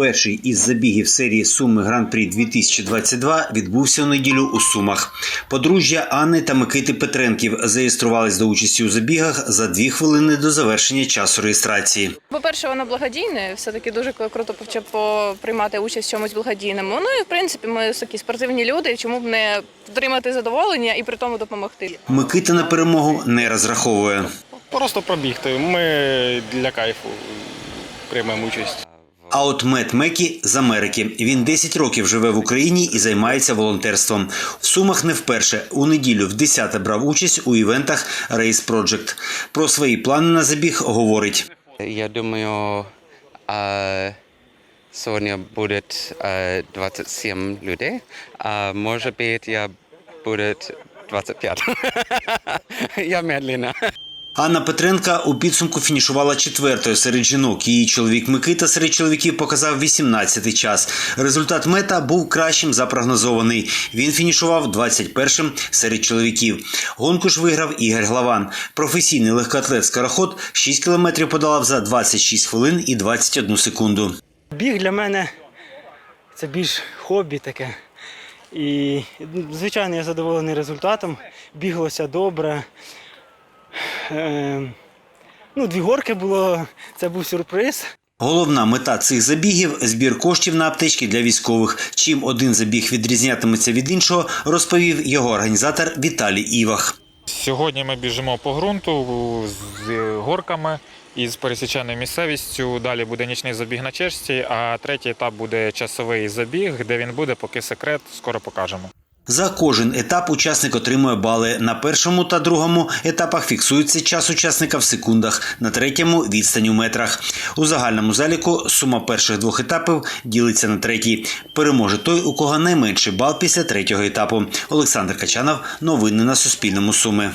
Перший із забігів серії Суми Гран-прі 2022 відбувся у неділю у Сумах. Подружжя Анни та Микити Петренків зареєструвались до участі у забігах за дві хвилини до завершення часу реєстрації. По-перше, воно благодійне, все-таки дуже круто почав по- приймати участь в чомусь благодійному. Ну і в принципі ми такі спортивні люди, чому б не отримати задоволення і при тому допомогти. Микита на перемогу не розраховує. Просто пробігти. Ми для кайфу приймемо участь. А от Мет Мекі з Америки. Він 10 років живе в Україні і займається волонтерством. В Сумах не вперше. У неділю в 10 брав участь у івентах Race Project. Про свої плани на забіг говорить. Я думаю, а, сегодня будет а, 27 людей. А может быть, я будет 25. Я медленно. Анна Петренка у підсумку фінішувала четвертою серед жінок. Її чоловік Микита серед чоловіків показав 18-й час. Результат мета був кращим за прогнозований. Він фінішував 21-м серед чоловіків. Гонку ж виграв Ігор Главан. Професійний легкоатлет скороход 6 кілометрів подолав за 26 хвилин і 21 секунду. Біг для мене це більш хобі таке. І, звичайно, я задоволений результатом. Біглося добре. Е, ну, дві горки було, це був сюрприз. Головна мета цих забігів збір коштів на аптечки для військових. Чим один забіг відрізнятиметься від іншого, розповів його організатор Віталій Івах. Сьогодні ми біжимо по ґрунту з горками і з пересіченою місцевістю. Далі буде нічний забіг на чешці, а третій етап буде часовий забіг, де він буде, поки секрет, скоро покажемо. За кожен етап учасник отримує бали. На першому та другому етапах фіксується час учасника в секундах, на третьому відстань у метрах. У загальному заліку сума перших двох етапів ділиться на третій. Переможе той, у кого найменший бал після третього етапу. Олександр Качанов. Новини на Суспільному. Суми.